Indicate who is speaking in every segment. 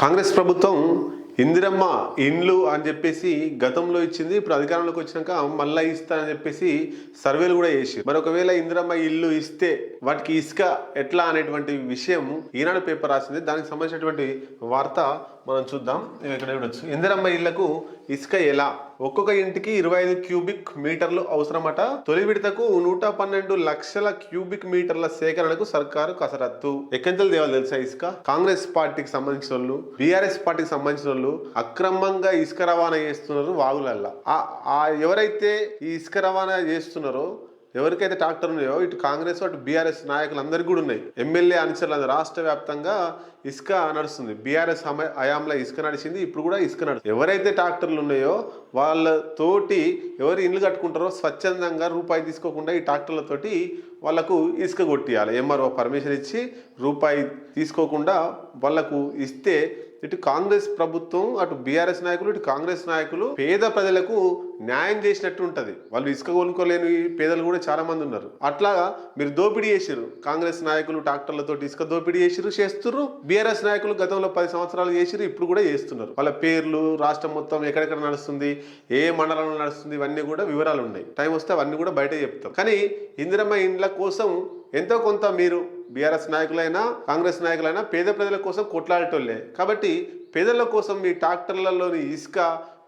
Speaker 1: కాంగ్రెస్ ప్రభుత్వం ఇందిరమ్మ ఇండ్లు అని చెప్పేసి గతంలో ఇచ్చింది ఇప్పుడు అధికారంలోకి వచ్చినాక మళ్ళా ఇస్తా అని చెప్పేసి సర్వేలు కూడా చేసి మరి ఒకవేళ ఇందిరమ్మ ఇల్లు ఇస్తే వాటికి ఇసుక ఎట్లా అనేటువంటి విషయం ఈనాడు పేపర్ రాసింది. దానికి సంబంధించినటువంటి వార్త మనం చూద్దాం. ఇక్కడ చూడొచ్చు. ఇందిరమ్మ ఇళ్ళకు ఇసుక ఎలా? ఒక్కొక్క ఇంటికి ఇరవై ఐదు క్యూబిక్ మీటర్లు అవసరమట. తొలి విడతకు నూట పన్నెండు లక్షల క్యూబిక్ మీటర్ల సేకరణకు సర్కారు కసరత్తు. ఎక్కంచెలు దేవాలి తెలుసా ఇసుక? కాంగ్రెస్ పార్టీకి సంబంధించిన వాళ్ళు బీఆర్ఎస్ పార్టీకి సంబంధించిన వాళ్ళు అక్రమంగా ఇసుక రవాణా చేస్తున్నారు వాగులల్లా. ఎవరైతే ఈ ఇసుక రవాణా చేస్తున్నారో ఎవరికైతే ట్రాక్టర్ ఉన్నాయో ఇటు కాంగ్రెస్ అటు బీఆర్ఎస్ నాయకులు అందరికీ కూడా ఉన్నాయి. ఎమ్మెల్యే అనుచరులు రాష్ట్ర వ్యాప్తంగా ఇసుక నడుస్తుంది. బీఆర్ఎస్ హయాంలో ఇసుక నడిచింది ఇప్పుడు కూడా ఇసుక నడుస్తుంది. ఎవరైతే ట్రాక్టర్లు ఉన్నాయో వాళ్ళతోటి ఎవరు ఇండ్లు కట్టుకుంటారో స్వచ్ఛందంగా రూపాయి తీసుకోకుండా ఈ ట్రాక్టర్లతోటి వాళ్ళకు ఇసుక కొట్టియాలి. ఎంఆర్ఓ పర్మిషన్ ఇచ్చి రూపాయి తీసుకోకుండా వాళ్ళకు ఇస్తే ఇటు కాంగ్రెస్ ప్రభుత్వం అటు బీఆర్ఎస్ నాయకులు ఇటు కాంగ్రెస్ నాయకులు పేద ప్రజలకు న్యాయం చేసినట్టు ఉంటుంది. వాళ్ళు ఇసుక కొనుక్కోలేని పేదలు కూడా చాలా మంది ఉన్నారు. అట్లా మీరు దోపిడీ చేసిరు కాంగ్రెస్ నాయకులు ట్రాక్టర్లతో ఇసుక దోపిడీ చేసిరు చేస్తున్నారు బీఆర్ఎస్ నాయకులు గతంలో పది సంవత్సరాలు చేసిరు ఇప్పుడు కూడా చేస్తున్నారు. వాళ్ళ పేర్లు రాష్ట్రం మొత్తం ఎక్కడెక్కడ నడుస్తుంది ఏ మండలంలో నడుస్తుంది ఇవన్నీ కూడా వివరాలు ఉన్నాయి. టైం వస్తే అవన్నీ కూడా బయట చెప్తాం. కానీ ఇందిరమ్మ ఇండ్ల కోసం ఎంతో కొంత మీరు బీఆర్ఎస్ నాయకులైనా కాంగ్రెస్ నాయకులైనా పేద ప్రజల కోసం కొట్లాడేటోళ్ళే. కాబట్టి పేదల కోసం మీ ట్రాక్టర్లలోని ఇసుక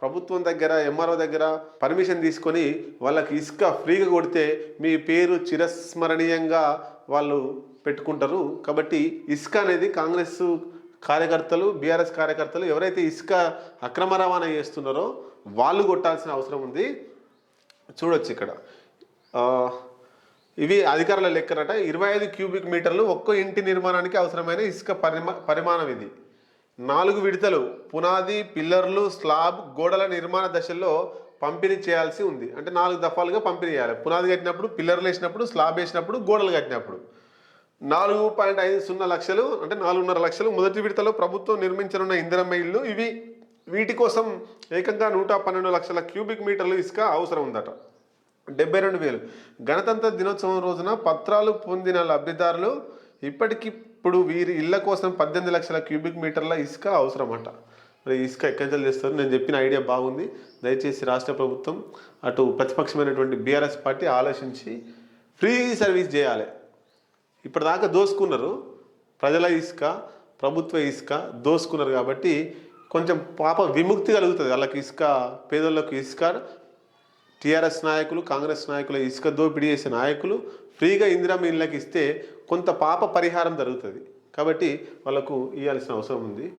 Speaker 1: ప్రభుత్వం దగ్గర ఎంఆర్ఓ దగ్గర పర్మిషన్ తీసుకొని వాళ్ళకి ఇసుక ఫ్రీగా కొడితే మీ పేరు చిరస్మరణీయంగా వాళ్ళు పెట్టుకుంటారు. కాబట్టి ఇసుక అనేది కాంగ్రెస్ కార్యకర్తలు బీఆర్ఎస్ కార్యకర్తలు ఎవరైతే ఇసుక అక్రమ రవాణా చేస్తున్నారో వాళ్ళు కొట్టాల్సిన అవసరం ఉంది. చూడొచ్చు ఇక్కడ. ఇవి అధికారుల లెక్కనట. ఇరవై ఐదు క్యూబిక్ మీటర్లు ఒక్కో ఇంటి నిర్మాణానికి అవసరమైన ఇసుక పరిమా పరిమాణం ఇది. నాలుగు విడతలు పునాది పిల్లర్లు స్లాబ్ గోడల నిర్మాణ దశల్లో పంపిణీ చేయాల్సి ఉంది. అంటే నాలుగు దఫాలుగా పంపిణీ చేయాలి. పునాది కట్టినప్పుడు పిల్లర్లు వేసినప్పుడు స్లాబ్ వేసినప్పుడు గోడలు కట్టినప్పుడు. నాలుగు పాయింట్ ఐదు సున్నా లక్షలు అంటే నాలుగున్నర లక్షలు మొదటి విడతలో ప్రభుత్వం నిర్మించనున్న ఇందిరమ్మ ఇల్లు. ఇవి వీటి కోసం ఏకంగా నూట పన్నెండు లక్షల క్యూబిక్ మీటర్లు ఇసుక అవసరం ఉందట. డెబ్బై రెండు వేలు. గణతంత్ర దినోత్సవం రోజున పత్రాలు పొందిన లబ్ధిదారులు ఇప్పటికిప్పుడు వీరి ఇళ్ళ కోసం పద్దెనిమిది లక్షల క్యూబిక్ మీటర్ల ఇసుక అవసరమట. మరి ఇసుక ఎక్కడి చేస్తారు నేను చెప్పిన ఐడియా బాగుంది. దయచేసి రాష్ట్ర ప్రభుత్వం అటు ప్రతిపక్షమైనటువంటి బీఆర్ఎస్ పార్టీ ఆలోచించి ఫ్రీ సర్వీస్ చేయాలి. ఇప్పటిదాకా దోసుకున్నారు. ప్రజల ఇసుక ప్రభుత్వ ఇసుక దోసుకున్నారు కాబట్టి కొంచెం పాప విముక్తి కలుగుతుంది. వాళ్ళకి ఇసుక పేదోళ్ళకు ఇసుక టీఆర్ఎస్ నాయకులు కాంగ్రెస్ నాయకులు ఇసుక దోపిడీ చేసే నాయకులు ఫ్రీగా ఇందిరా ఇళ్ళకి ఇస్తే కొంత పాప పరిహారం జరుగుతుంది. కాబట్టి వాళ్ళకు ఇవ్వాల్సిన అవసరం ఉంది.